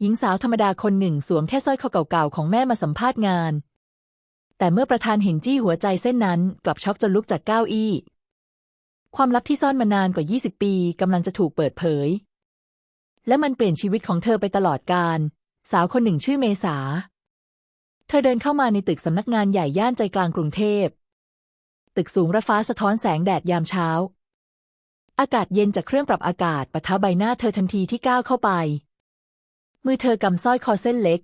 หญิงสาวธรรมดาคนหนึ่งสวมแค่สร้อยคอเก่าๆของแม่มาสัมภาษณ์งาน แต่เมื่อประธานเห็นจี้หัวใจเส้นนั้น กลับช็อกจนลุกจากเก้าอี้ ความลับที่ซ่อนมานานกว่า 20 ปีกำลังจะถูกเปิดเผย และมันเปลี่ยนชีวิตของเธอไปตลอดกาลสาวคนหนึ่งชื่อเมษา เธอเดินเข้ามาในตึกสำนักงานใหญ่ย่านใจกลางกรุงเทพ ตึกสูงระฟ้าสะท้อนแสงแดดยามเช้า อากาศเย็นจากเครื่องปรับอากาศปะทะใบหน้าเธอทันทีที่ก้าวเข้าไป มือเธอกำสร้อยคอเส้นเล็ก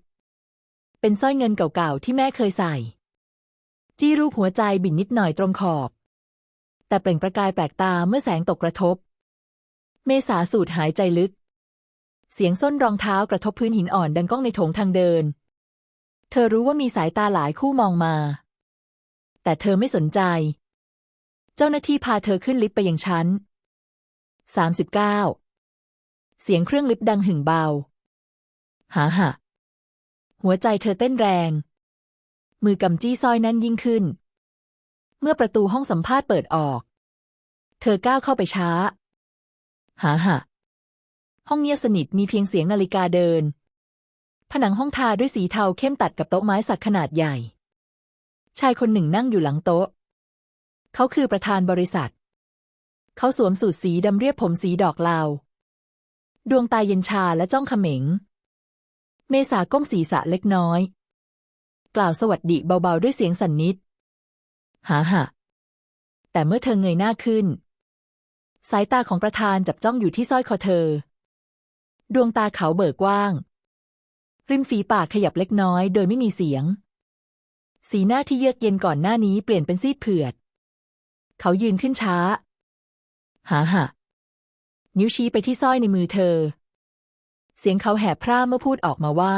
เป็นสร้อยเงินเก่าๆที่แม่เคยใส่ จี้รูปหัวใจบิ่นนิดหน่อยตรงขอบ แต่เปล่งประกายแปลกตาเมื่อแสงตกกระทบ เมษาสูดหายใจลึก เสียงส้นรองเท้ากระทบพื้นหินอ่อนดังก้องในโถงทางเดิน เธอรู้ว่ามีสายตาหลายคู่มองมา แต่เธอไม่สนใจ เจ้าหน้าที่พาเธอขึ้นลิฟต์ไปยังชั้นสามสิบเก้าเสียงเครื่องลิฟต์ดังหึ่งเบา หาหะ หัวใจเธอเต้นแรง มือกำจี้สร้อยแน่นยิ่งขึ้น เมื่อประตูห้องสัมภาษณ์เปิดออก เธอก้าวเข้าไปช้า หาหะ ห้องเงียบสนิทมีเพียงเสียงนาฬิกาเดิน ผนังห้องทาด้วยสีเทาเข้มตัดกับโต๊ะไม้สักขนาดใหญ่ ชายคนหนึ่งนั่งอยู่หลังโต๊ะ เขาคือประธานบริษัท เขาสวมสูทสีดำเรียบผมสีดอกลาวดวงตาเย็นชาและจ้องเขม็ง เมษาก้มศีรษะเล็กน้อย กล่าวสวัสดีเบาๆด้วยเสียงสั่นนิด หาหะแต่เมื่อเธอเงยหน้าขึ้น สายตาของประธานจับจ้องอยู่ที่สร้อยคอเธอ ดวงตาเขาเบิกกว้าง ริมฝีปากขยับเล็กน้อยโดยไม่มีเสียง สีหน้าที่เยือกเย็นก่อนหน้านี้เปลี่ยนเป็นซีดเผือด เขายืนขึ้นช้า หาหะนิ้วชี้ไปที่สร้อยในมือเธอ เสียงเขาแหบพร่าเมื่อพูดออกมาว่า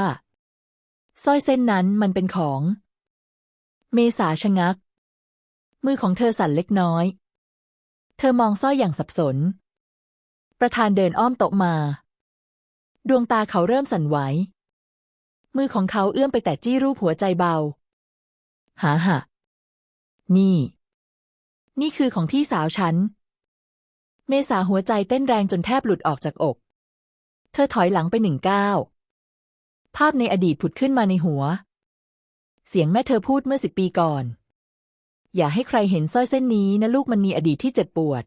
สร้อยเส้นนั้นมันเป็นของ เมษาชะงัก มือของเธอสั่นเล็กน้อย เธอมองสร้อยอย่างสับสน ประธานเดินอ้อมโต๊ะมา ดวงตาเขาเริ่มสั่นไหว มือของเขาเอื้อมไปแตะจี้รูปหัวใจเบา หาหะ นี่ นี่คือของพี่สาวฉัน เมษาหัวใจเต้นแรงจนแทบหลุดออกจากอก เธอถอยหลังไปหนึ่งก้าว ภาพในอดีตผุดขึ้นมาในหัว เสียงแม่เธอพูดเมื่อสิบปีก่อน อย่าให้ใครเห็นสร้อยเส้นนี้นะลูกมันมีอดีตที่เจ็บปวด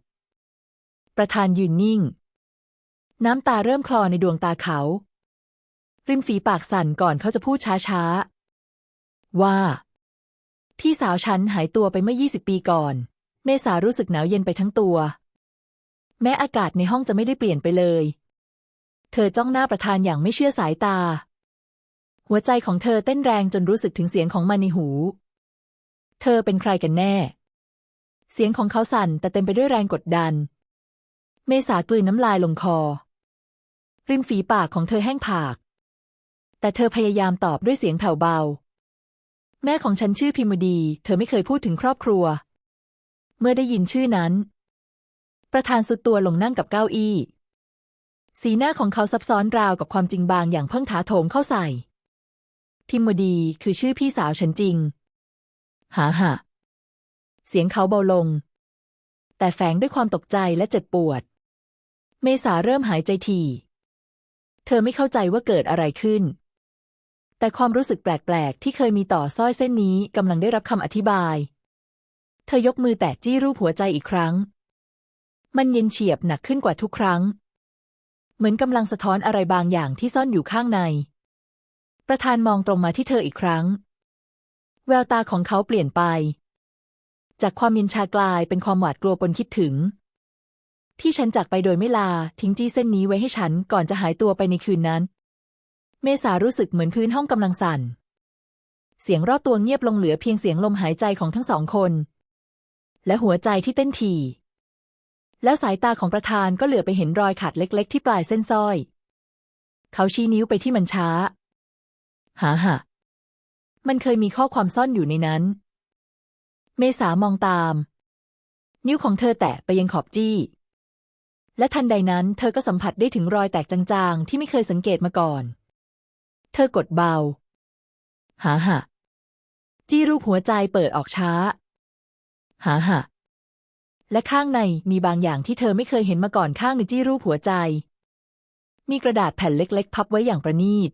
ประธานยืนนิ่ง น้ำตาเริ่มคลอในดวงตาเขา ริมฝีปากสั่นก่อนเขาจะพูดช้าๆ ว่า พี่สาวฉันหายตัวไปเมื่อยี่สิบปีก่อน เมษารู้สึกหนาวเย็นไปทั้งตัว แม้อากาศในห้องจะไม่ได้เปลี่ยนไปเลย ธอจ้องหน้าประธานอย่างไม่เชื่อสายตา หัวใจของเธอเต้นแรงจนรู้สึกถึงเสียงของมันในหู เธอเป็นใครกันแน่ เสียงของเขาสั่นแต่เต็มไปด้วยแรงกดดัน เมษากลืนน้ำลายลงคอ ริมฝีปากของเธอแห้งผาก แต่เธอพยายามตอบด้วยเสียงแผ่วเบา แม่ของฉันชื่อพิมดี เธอไม่เคยพูดถึงครอบครัว เมื่อได้ยินชื่อนั้น ประธานสุดตัวลงนั่งกับเก้าอี้ สีหน้าของเขาซับซ้อนราวกับความจริงบางอย่างเพิ่งถาโถมเข้าใส่พิมดีคือชื่อพี่สาวฉันจริง หาหะเสียงเขาเบาลง แต่แฝงด้วยความตกใจและเจ็บปวด เมษาเริ่มหายใจถี่เธอไม่เข้าใจว่าเกิดอะไรขึ้น แต่ความรู้สึกแปลกๆ ที่เคยมีต่อสร้อยเส้นนี้กำลังได้รับคำอธิบาย เธอยกมือแตะจี้รูปหัวใจอีกครั้ง มันเย็นเฉียบหนักขึ้นกว่าทุกครั้ง เหมือนกำลังสะท้อนอะไรบางอย่างที่ซ่อนอยู่ข้างใน ประธานมองตรงมาที่เธออีกครั้ง แววตาของเขาเปลี่ยนไป จากความเย็นชากลายเป็นความหวาดกลัวปนคิดถึง ที่ฉันจากไปโดยไม่ลาทิ้งจี้เส้นนี้ไว้ให้ฉันก่อนจะหายตัวไปในคืนนั้น เมษารู้สึกเหมือนพื้นห้องกำลังสั่น เสียงรอบตัวเงียบลงเหลือเพียงเสียงลมหายใจของทั้งสองคน และหัวใจที่เต้นถี่ แล้วสายตาของประธานก็เหลือไปเห็นรอยขาดเล็ก ๆ ที่ปลายเส้นสร้อย เขาชี้นิ้วไปที่มันช้า หาหะมันเคยมีข้อความซ่อนอยู่ในนั้น เมษามองตาม นิ้วของเธอแตะไปยังขอบจี้ และทันใดนั้นเธอก็สัมผัสได้ถึงรอยแตกจางๆ ที่ไม่เคยสังเกตมาก่อน เธอกดเบา หาหะจี้รูปหัวใจเปิดออกช้า หาหะ และข้างในมีบางอย่างที่เธอไม่เคยเห็นมาก่อนข้างในจี้รูปหัวใจ มีกระดาษแผ่นเล็กๆ พับไว้อย่างประณีต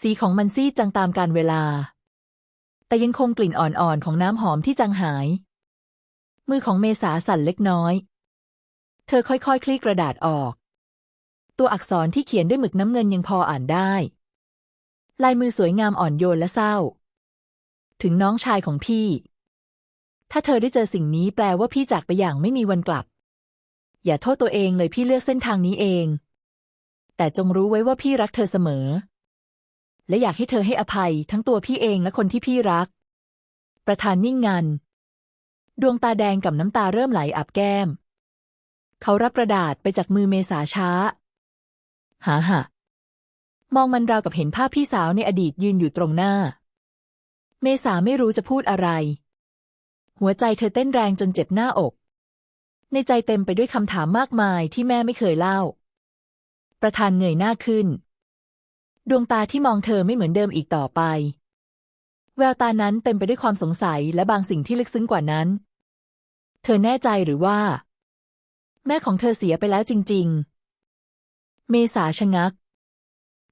สีของมันซีดจางตามการเวลา แต่ยังคงกลิ่นอ่อนๆ ของน้ำหอมที่จางหาย มือของเมษาสั่นเล็กน้อย เธอค่อยๆคลี่กระดาษออก ตัวอักษรที่เขียนด้วยหมึกน้ำเงินยังพออ่านได้ ลายมือสวยงามอ่อนโยนและเศร้า ถึงน้องชายของพี่ ถ้าเธอได้เจอสิ่งนี้แปลว่าพี่จากไปอย่างไม่มีวันกลับ อย่าโทษตัวเองเลยพี่เลือกเส้นทางนี้เอง แต่จงรู้ไว้ว่าพี่รักเธอเสมอ และอยากให้เธอให้อภัยทั้งตัวพี่เองและคนที่พี่รัก ประธานนิ่งงัน ดวงตาแดงกับน้ำตาเริ่มไหลอาบแก้ม เขารับกระดาษไปจากมือเมษาช้า หาหะมองมันราวกับเห็นภาพพี่สาวในอดีตยืนอยู่ตรงหน้า เมษาไม่รู้จะพูดอะไร หัวใจเธอเต้นแรงจนเจ็บหน้าอก ในใจเต็มไปด้วยคำถามมากมายที่แม่ไม่เคยเล่า ประธานเงยหน้าขึ้น ดวงตาที่มองเธอไม่เหมือนเดิมอีกต่อไป แววตานั้นเต็มไปด้วยความสงสัยและบางสิ่งที่ลึกซึ้งกว่านั้น เธอแน่ใจหรือว่า แม่ของเธอเสียไปแล้วจริง ๆ เมษาชะงัก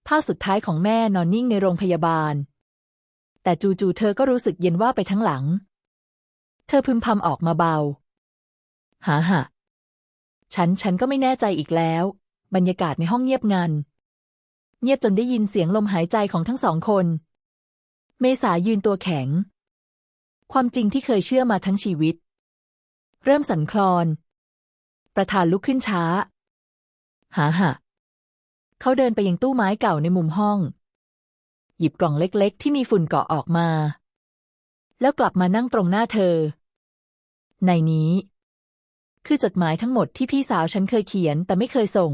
ภาพสุดท้ายของแม่นอนนิ่งในโรงพยาบาล แต่จู่ๆเธอก็รู้สึกเย็นว่าไปทั้งหลัง เธอพึมพำออกมาเบาหาหะฉันฉันก็ไม่แน่ใจอีกแล้ว บรรยากาศในห้องเงียบงัน เงียบจนได้ยินเสียงลมหายใจของทั้งสองคน เมษายืนตัวแข็ง ความจริงที่เคยเชื่อมาทั้งชีวิต เริ่มสั่นคลอน ประธานลุกขึ้นช้า หาหะเขาเดินไปยังตู้ไม้เก่าในมุมห้อง หยิบกล่องเล็กๆ ที่มีฝุ่นเกาะออกมา แล้วกลับมานั่งตรงหน้าเธอ ในนี้ คือจดหมายทั้งหมดที่พี่สาวฉันเคยเขียนแต่ไม่เคยส่ง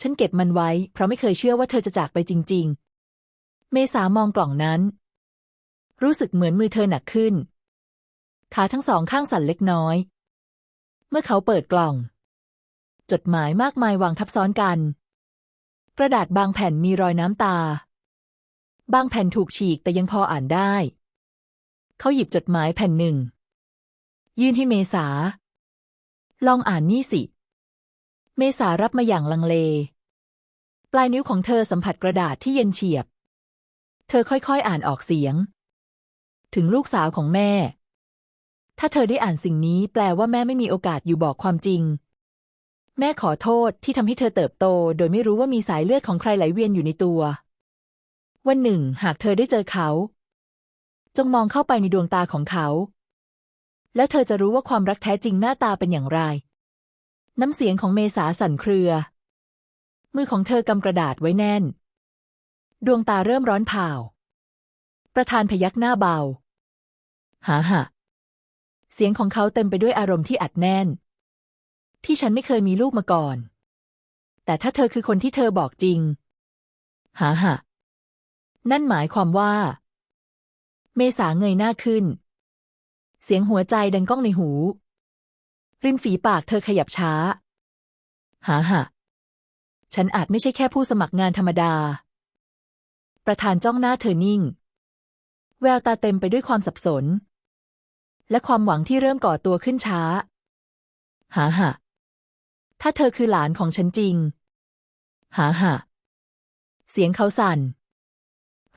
ฉันเก็บมันไว้ เพราะไม่เคยเชื่อว่าเธอจะจากไปจริง ๆ เมษามองกล่องนั้น รู้สึกเหมือนมือเธอหนักขึ้น ขาทั้งสองข้างสั่นเล็กน้อย เมื่อเขาเปิดกล่อง จดหมายมากมายวางทับซ้อนกัน กระดาษบางแผ่นมีรอยน้ำตา บางแผ่นถูกฉีกแต่ยังพออ่านได้ เขาหยิบจดหมายแผ่นหนึ่ง ยื่นให้เมษา ลองอ่านนี่สิ เมษารับมาอย่างลังเล ปลายนิ้วของเธอสัมผัสกระดาษที่เย็นเฉียบ เธอค่อยๆอ่านออกเสียง ถึงลูกสาวของแม่ ถ้าเธอได้อ่านสิ่งนี้แปลว่าแม่ไม่มีโอกาสอยู่บอกความจริง แม่ขอโทษที่ทำให้เธอเติบโต โดยไม่รู้ว่ามีสายเลือดของใครไหลเวียนอยู่ในตัว วันหนึ่ง หากเธอได้เจอเขา จงมองเข้าไปในดวงตาของเขา แล้วเธอจะรู้ว่าความรักแท้จริงหน้าตาเป็นอย่างไร น้ำเสียงของเมษาสั่นเครือ มือของเธอกำกระดาษไว้แน่น ดวงตาเริ่มร้อนเผาประธานพยักหน้าเบา หาหะเสียงของเขาเต็มไปด้วยอารมณ์ที่อัดแน่น ที่ฉันไม่เคยมีลูกมาก่อน แต่ถ้าเธอคือคนที่เธอบอกจริง หาหะนั่นหมายความว่า เมษาเงยหน้าขึ้น เสียงหัวใจดังก้องในหู ริมฝีปากเธอขยับช้า หาหะฉันอาจไม่ใช่แค่ผู้สมัครงานธรรมดา ประธานจ้องหน้าเธอนิ่ง แววตาเต็มไปด้วยความสับสน และความหวังที่เริ่มก่อตัวขึ้นช้า หาหะถ้าเธอคือหลานของฉันจริง หาหะเสียงเขาสั่น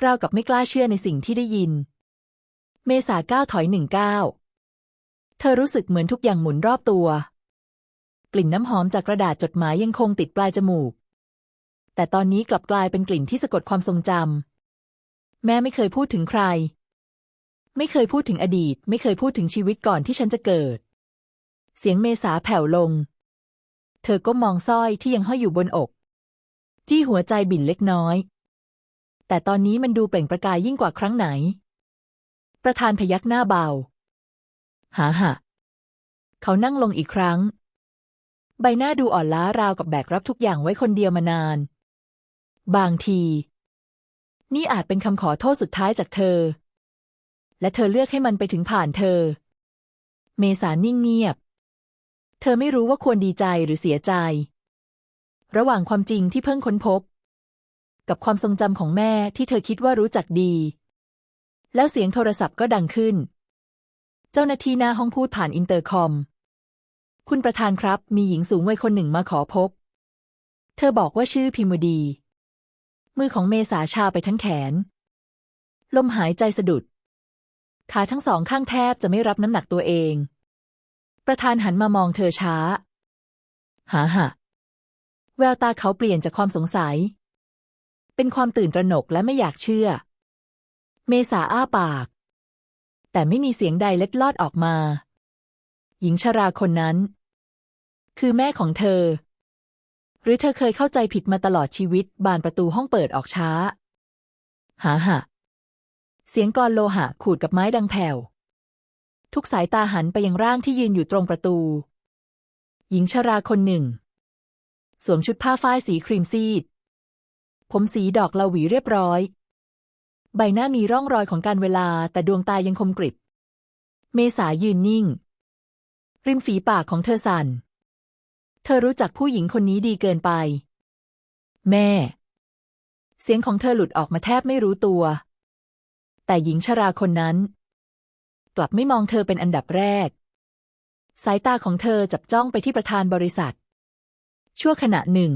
ราวกับไม่กล้าเชื่อในสิ่งที่ได้ยิน เมษาก้าวถอยหนึ่งก้าวเธอรู้สึกเหมือนทุกอย่างหมุนรอบตัว กลิ่นน้ำหอมจากกระดาษจดหมายยังคงติดปลายจมูก แต่ตอนนี้กลับกลายเป็นกลิ่นที่สะกดความทรงจำแม่ไม่เคยพูดถึงใคร ไม่เคยพูดถึงอดีต ไม่เคยพูดถึงชีวิตก่อนที่ฉันจะเกิด เสียงเมษาแผ่วลง เธอก็มองสร้อยที่ยังห้อยอยู่บนอก จี้หัวใจบิ่นเล็กน้อย แต่ตอนนี้มันดูเปล่งประกายยิ่งกว่าครั้งไหน ประธานพยักหน้าเบาหาหะเขานั่งลงอีกครั้ง ใบหน้าดูอ่อนล้าราวกับแบกรับทุกอย่างไว้คนเดียวมานาน บางที นี่อาจเป็นคำขอโทษสุดท้ายจากเธอ และเธอเลือกให้มันไปถึงผ่านเธอ เมษานิ่งเงียบ เธอไม่รู้ว่าควรดีใจหรือเสียใจ ระหว่างความจริงที่เพิ่งค้นพบ กับความทรงจำของแม่ที่เธอคิดว่ารู้จักดี แล้วเสียงโทรศัพท์ก็ดังขึ้น เจ้าหน้าที่หน้าห้องพูดผ่านอินเตอร์คอม คุณประธานครับ มีหญิงสูงวัยคนหนึ่งมาขอพบ เธอบอกว่าชื่อพิมดี มือของเมษาชาไปทั้งแขน ลมหายใจสะดุด ขาทั้งสองข้างแทบจะไม่รับน้ำหนักตัวเอง ประธานหันมามองเธอช้า หาหะแววตาเขาเปลี่ยนจากความสงสัย เป็นความตื่นตระหนกและไม่อยากเชื่อ เมษาอ้าปาก แต่ไม่มีเสียงใดเล็ดลอดออกมา หญิงชราคนนั้น คือแม่ของเธอ หรือเธอเคยเข้าใจผิดมาตลอดชีวิต บานประตูห้องเปิดออกช้า หาหะ เสียงกลอนโลหะขูดกับไม้ดังแผ่ว ทุกสายตาหันไปยังร่างที่ยืนอยู่ตรงประตู หญิงชราคนหนึ่ง สวมชุดผ้าฝ้ายสีครีมซีด ผมสีดอกลาหวีเรียบร้อย ใบหน้ามีร่องรอยของการเวลา แต่ดวงตายังคมกริบ เมษายืนนิ่ง ริมฝีปากของเธอสั่น เธอรู้จักผู้หญิงคนนี้ดีเกินไป แม่ เสียงของเธอหลุดออกมาแทบไม่รู้ตัว แต่หญิงชราคนนั้น กลับไม่มองเธอเป็นอันดับแรก สายตาของเธอจับจ้องไปที่ประธานบริษัท ชั่วขณะหนึ่ง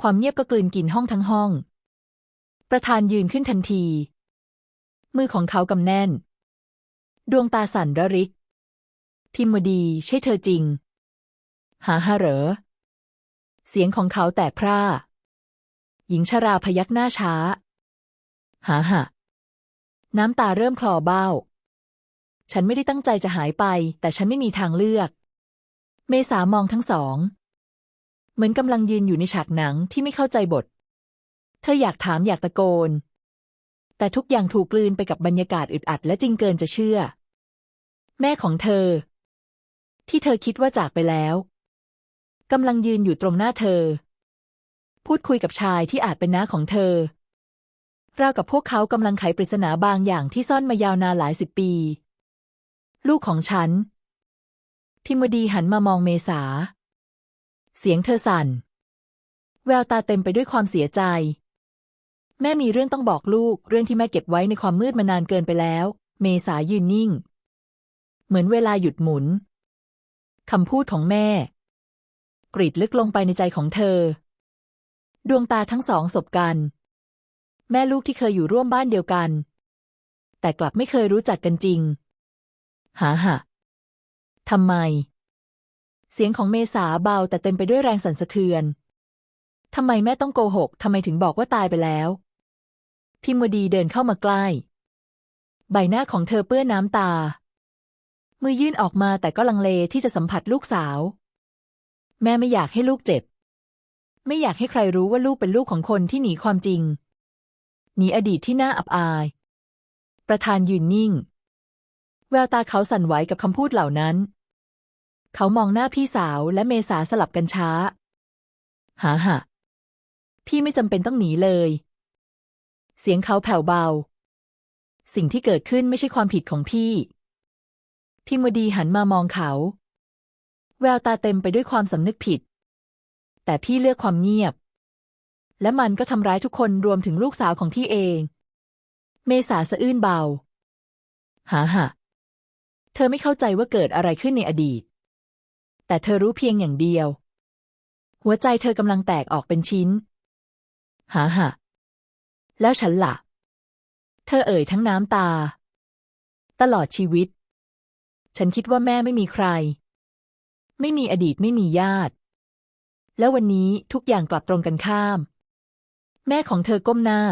ความเงียบก็กลืนกินห้องทั้งห้อง ประธานยืนขึ้นทันที มือของเขากำแน่น ดวงตาสั่นระริก พิมดีใช่เธอจริง หาฮะเหรอ เสียงของเขาแตกพร่า หญิงชราพยักหน้าช้า หาหะน้ำตาเริ่มคลอเบ้า ฉันไม่ได้ตั้งใจจะหายไป แต่ฉันไม่มีทางเลือก เมษามองทั้งสอง เหมือนกำลังยืนอยู่ในฉากหนังที่ไม่เข้าใจบท เธออยากถามอยากตะโกน แต่ทุกอย่างถูกกลืนไปกับบรรยากาศอึดอัดและจริงเกินจะเชื่อ แม่ของเธอ ที่เธอคิดว่าจากไปแล้วกำลังยืนอยู่ตรงหน้าเธอ พูดคุยกับชายที่อาจเป็นน้าของเธอราวกับพวกเขากำลังไขปริศนาบางอย่างที่ซ่อนมายาวนานหลายสิบปี ลูกของฉัน พิมดีหันมามองเมษา เสียงเธอสั่น แววตาเต็มไปด้วยความเสียใจ แม่มีเรื่องต้องบอกลูก เรื่องที่แม่เก็บไว้ในความมืดมานานเกินไปแล้ว เมษายืนนิ่ง เหมือนเวลาหยุดหมุนคำพูดของแม่ กรีดลึกลงไปในใจของเธอ ดวงตาทั้งสองสบกัน แม่ลูกที่เคยอยู่ร่วมบ้านเดียวกัน แต่กลับไม่เคยรู้จักกันจริง หาหะทำไม เสียงของเมษาเบาแต่เต็มไปด้วยแรงสั่นสะเทือนทำไมแม่ต้องโกหก ทำไมถึงบอกว่าตายไปแล้ว พิมวดีเดินเข้ามาใกล้ ใบหน้าของเธอเปื้อนน้ำตา มือยื่นออกมาแต่ก็ลังเลที่จะสัมผัสลูกสาว แม่ไม่อยากให้ลูกเจ็บ ไม่อยากให้ใครรู้ว่าลูกเป็นลูกของคนที่หนีความจริง หนีอดีตที่น่าอับอาย ประธานยืนนิ่ง แววตาเขาสั่นไหวกับคำพูดเหล่านั้น เขามองหน้าพี่สาวและเมษาสลับกันช้า หาหะพี่ไม่จำเป็นต้องหนีเลย เสียงเขาแผ่วเบา สิ่งที่เกิดขึ้นไม่ใช่ความผิดของพี่พิมดีหันมามองเขา แววตาเต็มไปด้วยความสำนึกผิด แต่พี่เลือกความเงียบ และมันก็ทำร้ายทุกคนรวมถึงลูกสาวของพี่เอง เมษาสะอื้นเบา หาหะเธอไม่เข้าใจว่าเกิดอะไรขึ้นในอดีต แต่เธอรู้เพียงอย่างเดียว หัวใจเธอกำลังแตกออกเป็นชิ้น หาหะ แล้วฉันละ่ะ เธอเอ่ยทั้งน้ำตา ตลอดชีวิต ฉันคิดว่าแม่ไม่มีใคร ไม่มีอดีตไม่มีญาติ แล้ววันนี้ทุกอย่างกลับตรงกันข้าม แม่ของเธอก้มหน้า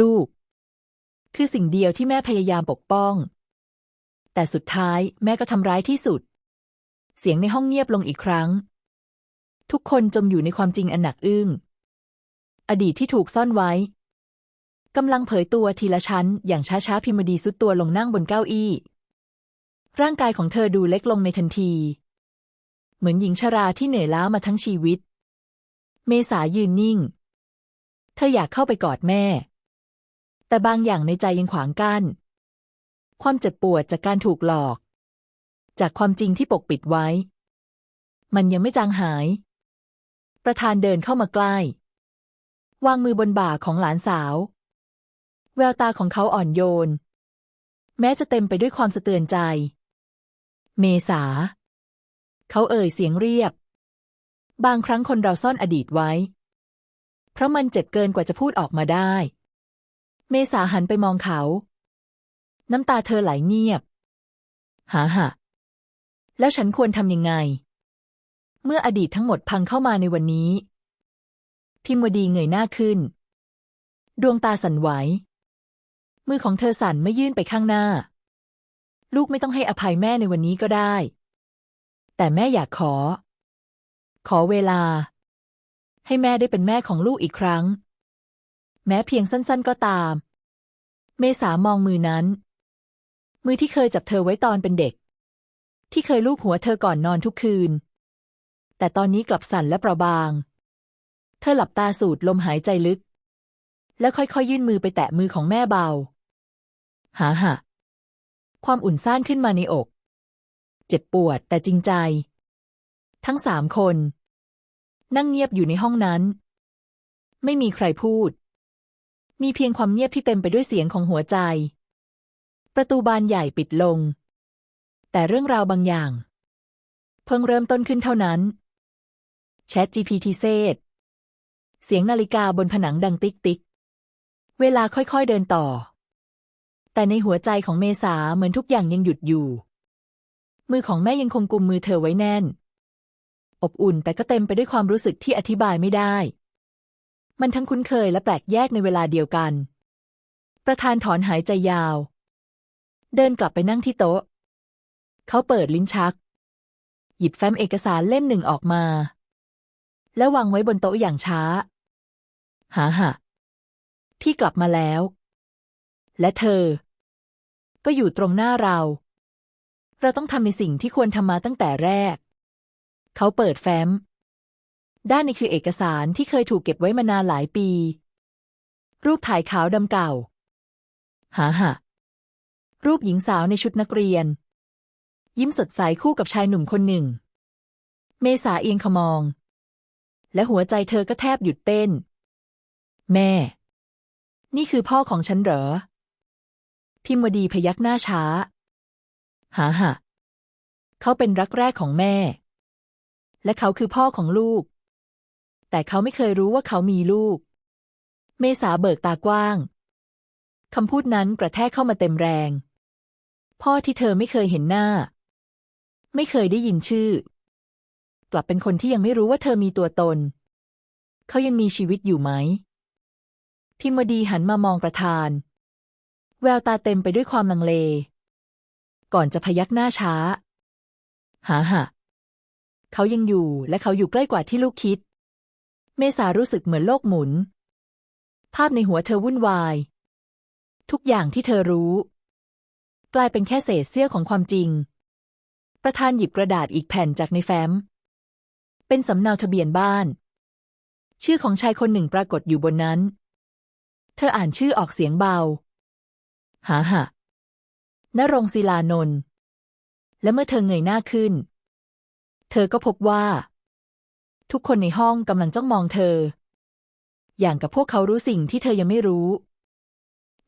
ลูก คือสิ่งเดียวที่แม่พยายามปกป้อง แต่สุดท้ายแม่ก็ทำร้ายที่สุด เสียงในห้องเงียบลงอีกครั้ง ทุกคนจมอยู่ในความจริงอันหนักอึ้ง อดีตที่ถูกซ่อนไว้กำลังเผยตัวทีละชั้น อย่างช้าๆพิมดีสุดตัวลงนั่งบนเก้าอี้ ร่างกายของเธอดูเล็กลงในทันที เหมือนหญิงชราที่เหนื่อยล้ามาทั้งชีวิต เมษายืนนิ่ง เธออยากเข้าไปกอดแม่ แต่บางอย่างในใจยังขวางกัน้น ความเจ็บปวดจากการถูกหลอก จากความจริงที่ปกปิดไว้ มันยังไม่จางหาย ประธานเดินเข้ามาใกล้ วางมือบนบ่าของหลานสาว แววตาของเขาอ่อนโยน แม้จะเต็มไปด้วยความสะเตือนใจ เมษา เขาเอ่ยเสียงเรียบ บางครั้งคนเราซ่อนอดีตไว้ เพราะมันเจ็บเกินกว่าจะพูดออกมาได้ เมษาหันไปมองเขา น้ำตาเธอไหลเงียบ หาหะแล้วฉันควรทำยังไง เมื่ออดีตทั้งหมดพังเข้ามาในวันนี้ พิมวดีเงยหน้าขึ้น ดวงตาสั่นไหว มือของเธอสั่นไม่ยื่นไปข้างหน้า ลูกไม่ต้องให้อภัยแม่ในวันนี้ก็ได้ แต่แม่อยากขอ ขอเวลา ให้แม่ได้เป็นแม่ของลูกอีกครั้ง แม้เพียงสั้นๆก็ตาม เมษามองมือนั้น มือที่เคยจับเธอไว้ตอนเป็นเด็ก ที่เคยลูบหัวเธอก่อนนอนทุกคืน แต่ตอนนี้กลับสั่นและเปราะบาง ธอหลับตาสูดลมหายใจลึก แล้วค่อยๆยื่นมือไปแตะมือของแม่เบา หาหะความอุ่นซ่านขึ้นมาในอก เจ็บปวดแต่จริงใจ ทั้งสามคน นั่งเงียบอยู่ในห้องนั้น ไม่มีใครพูด มีเพียงความเงียบที่เต็มไปด้วยเสียงของหัวใจ ประตูบานใหญ่ปิดลง แต่เรื่องราวบางอย่าง เพิ่งเริ่มต้นขึ้นเท่านั้น แชท GPT เซต เสียงนาฬิกาบนผนังดังติ๊กติ๊ก เวลาค่อยๆเดินต่อ แต่ในหัวใจของเมษาเหมือนทุกอย่างยังหยุดอยู่ มือของแม่ยังคงกุมมือเธอไว้แน่น อบอุ่นแต่ก็เต็มไปด้วยความรู้สึกที่อธิบายไม่ได้ มันทั้งคุ้นเคยและแปลกแยกในเวลาเดียวกัน ประธานถอนหายใจยาว เดินกลับไปนั่งที่โต๊ะ เขาเปิดลิ้นชัก หยิบแฟ้มเอกสารเล่มหนึ่งออกมาแล้ววางไว้บนโต๊ะอย่างช้า หาหะที่กลับมาแล้ว และเธอ ก็อยู่ตรงหน้าเรา เราต้องทำในสิ่งที่ควรทำมาตั้งแต่แรก เขาเปิดแฟ้ม ด้านในคือเอกสารที่เคยถูกเก็บไว้มานานหลายปี รูปถ่ายขาวดำเก่า หาหะรูปหญิงสาวในชุดนักเรียน ยิ้มสดใสคู่กับชายหนุ่มคนหนึ่ง เมษาเอียงขมอง และหัวใจเธอก็แทบหยุดเต้น แม่ นี่คือพ่อของฉันเหรอ พิมวดีพยักหน้าช้า หาหะเขาเป็นรักแรกของแม่ และเขาคือพ่อของลูก แต่เขาไม่เคยรู้ว่าเขามีลูก เมษาเบิกตากว้างคำพูดนั้นกระแทกเข้ามาเต็มแรง พ่อที่เธอไม่เคยเห็นหน้า ไม่เคยได้ยินชื่อ กลับเป็นคนที่ยังไม่รู้ว่าเธอมีตัวตน เขายังมีชีวิตอยู่ไหม พิมดีหันมามองประธาน แววตาเต็มไปด้วยความลังเล ก่อนจะพยักหน้าช้า หาหะเขายังอยู่และเขาอยู่ใกล้กว่าที่ลูกคิด เมษารู้สึกเหมือนโลกหมุน ภาพในหัวเธอวุ่นวาย ทุกอย่างที่เธอรู้ กลายเป็นแค่เศษเสี้ยวของความจริง ประธานหยิบกระดาษอีกแผ่นจากในแฟ้ม เป็นสำเนาทะเบียนบ้าน ชื่อของชายคนหนึ่งปรากฏอยู่บนนั้น เธออ่านชื่อออกเสียงเบา หาหะนรงศิลานนท์และเมื่อเธอเงยหน้าขึ้น เธอก็พบว่า ทุกคนในห้องกำลังจ้องมองเธอ อย่างกับพวกเขารู้สิ่งที่เธอยังไม่รู้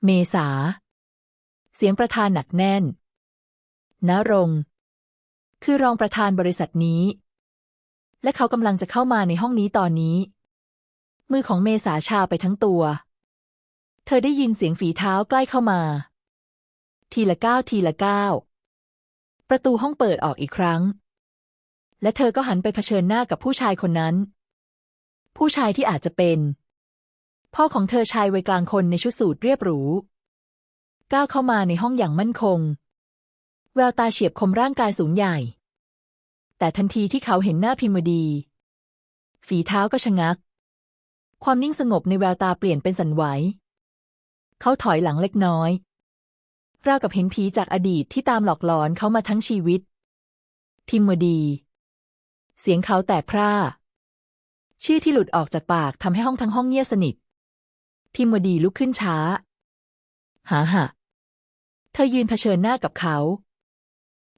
เมษา เสียงประธานหนักแน่นนรงค์คือรองประธานบริษัทนี้ และเขากำลังจะเข้ามาในห้องนี้ตอนนี้ มือของเมษาชาไปทั้งตัว เธอได้ยินเสียงฝีเท้าใกล้เข้ามา ทีละก้าวทีละก้าวประตูห้องเปิดออกอีกครั้ง และเธอก็หันไปเผชิญหน้ากับผู้ชายคนนั้น ผู้ชายที่อาจจะเป็น พ่อของเธอชายวัยกลางคนในชุดสูทเรียบหรูก้าวเข้ามาในห้องอย่างมั่นคง แววตาเฉียบคมร่างกายสูงใหญ่ แต่ทันทีที่เขาเห็นหน้าพิมดี ฝีเท้าก็ชะงัก ความนิ่งสงบในแววตาเปลี่ยนเป็นสันไหว เขาถอยหลังเล็กน้อยราวกับเห็นผีจากอดีตที่ตามหลอกหลอนเขามาทั้งชีวิตพิมมดี เสียงเขาแตกพร่า ชื่อที่หลุดออกจากปากทำให้ห้องทั้งห้องเงียบสนิทพิมดีลุกขึ้นช้า หาหะเธอยืนเผชิญหน้ากับเขา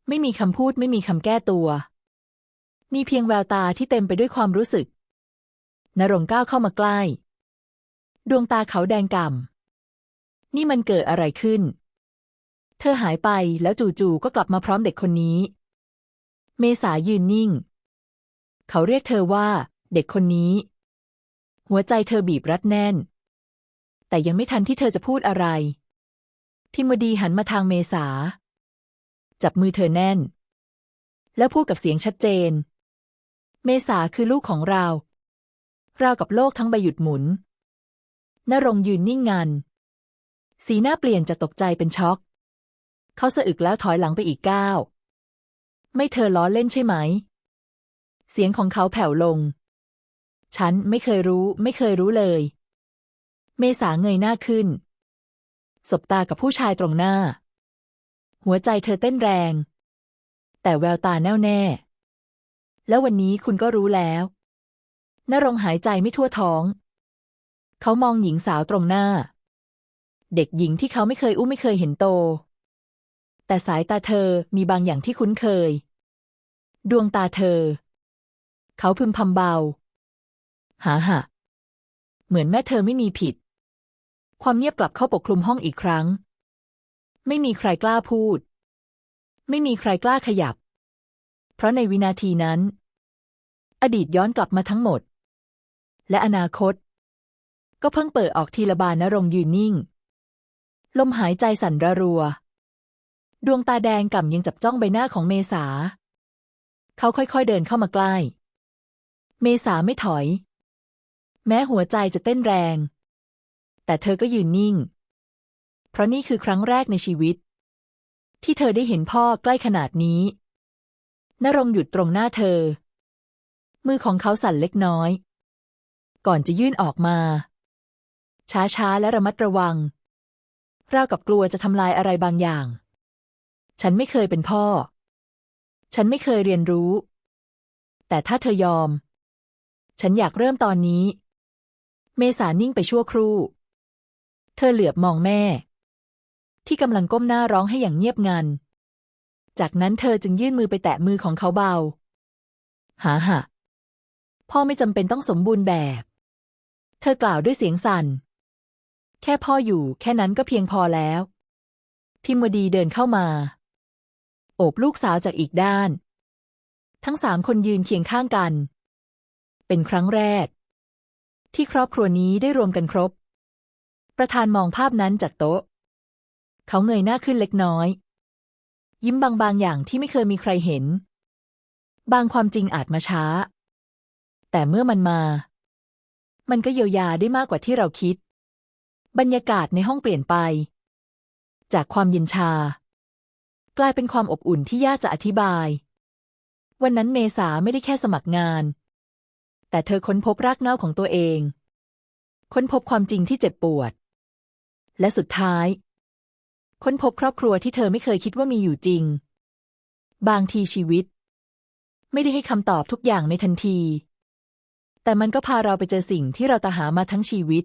ไม่มีคำพูดไม่มีคำแก้ตัว มีเพียงแววตาที่เต็มไปด้วยความรู้สึกนรงก้าวเข้ามาใกล้ ดวงตาเขาแดงก่ำ นี่มันเกิดอะไรขึ้น เธอหายไปแล้วจู่ๆก็กลับมาพร้อมเด็กคนนี้ เมษายืนนิ่ง เขาเรียกเธอว่า เด็กคนนี้ หัวใจเธอบีบรัดแน่น แต่ยังไม่ทันที่เธอจะพูดอะไร ทิมดีหันมาทางเมษา จับมือเธอแน่น แล้วพูดกับเสียงชัดเจน เมษาคือลูกของเรา เรากับโลกทั้งใบหยุดหมุนนรงยืนนิ่งงัน สีหน้าเปลี่ยนจากตกใจเป็นช็อก เขาสะอึกแล้วถอยหลังไปอีกก้าว ไม่เธอล้อเล่นใช่ไหม เสียงของเขาแผ่วลง ฉันไม่เคยรู้ ไม่เคยรู้เลย เมษาเงยหน้าขึ้น สบตากับผู้ชายตรงหน้า หัวใจเธอเต้นแรง แต่แววตาแน่วแน่ แล้ววันนี้คุณก็รู้แล้วนรงหายใจไม่ทั่วท้อง เขามองหญิงสาวตรงหน้า เด็กหญิงที่เขาไม่เคยอุ้มไม่เคยเห็นโต แต่สายตาเธอมีบางอย่างที่คุ้นเคย ดวงตาเธอ เขาพึมพำเบา หาหะเหมือนแม่เธอไม่มีผิด ความเงียบกลับเข้าปกคลุมห้องอีกครั้ง ไม่มีใครกล้าพูด ไม่มีใครกล้าขยับ เพราะในวินาทีนั้น อดีตย้อนกลับมาทั้งหมด และอนาคต ก็เพิ่งเปิดออกทีละบานนรงยืนนิ่ง ลมหายใจสั่นระรัว ดวงตาแดงก่ำยังจับจ้องใบหน้าของเมษา เขาค่อยๆเดินเข้ามาใกล้ เมษาไม่ถอย แม้หัวใจจะเต้นแรง แต่เธอก็ยืนนิ่ง เพราะนี่คือครั้งแรกในชีวิต ที่เธอได้เห็นพ่อใกล้ขนาดนี้นรงหยุดตรงหน้าเธอ มือของเขาสั่นเล็กน้อย ก่อนจะยื่นออกมา ช้าๆและระมัดระวัง ราวกับกลัวจะทำลายอะไรบางอย่าง ฉันไม่เคยเป็นพ่อ ฉันไม่เคยเรียนรู้ แต่ถ้าเธอยอม ฉันอยากเริ่มตอนนี้ เมษานิ่งไปชั่วครู่ เธอเหลือบมองแม่ ที่กำลังก้มหน้าร้องให้อย่างเงียบงัน จากนั้นเธอจึงยื่นมือไปแตะมือของเขาเบา หาหะพ่อไม่จำเป็นต้องสมบูรณ์แบบ เธอกล่าวด้วยเสียงสั่น แค่พ่ออยู่แค่นั้นก็เพียงพอแล้ว พิมวดีเดินเข้ามา โอบลูกสาวจากอีกด้าน ทั้งสามคนยืนเคียงข้างกัน เป็นครั้งแรก ที่ครอบครัวนี้ได้รวมกันครบ ประธานมองภาพนั้นจากโต๊ะ เขาเงยหน้าขึ้นเล็กน้อย ยิ้มบางๆอย่างที่ไม่เคยมีใครเห็น บางความจริงอาจมาช้า แต่เมื่อมันมา มันก็เยียวยาได้มากกว่าที่เราคิด บรรยากาศในห้องเปลี่ยนไป จากความเย็นชา กลายเป็นความอบอุ่นที่ยากจะอธิบาย วันนั้นเมษาไม่ได้แค่สมัครงาน แต่เธอค้นพบรากเหง้าของตัวเอง ค้นพบความจริงที่เจ็บปวด และสุดท้าย ค้นพบครอบครัวที่เธอไม่เคยคิดว่ามีอยู่จริง บางทีชีวิต ไม่ได้ให้คำตอบทุกอย่างในทันที แต่มันก็พาเราไปเจอสิ่งที่เราตาหามาทั้งชีวิต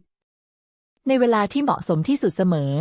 ในเวลาที่เหมาะสมที่สุดเสมอ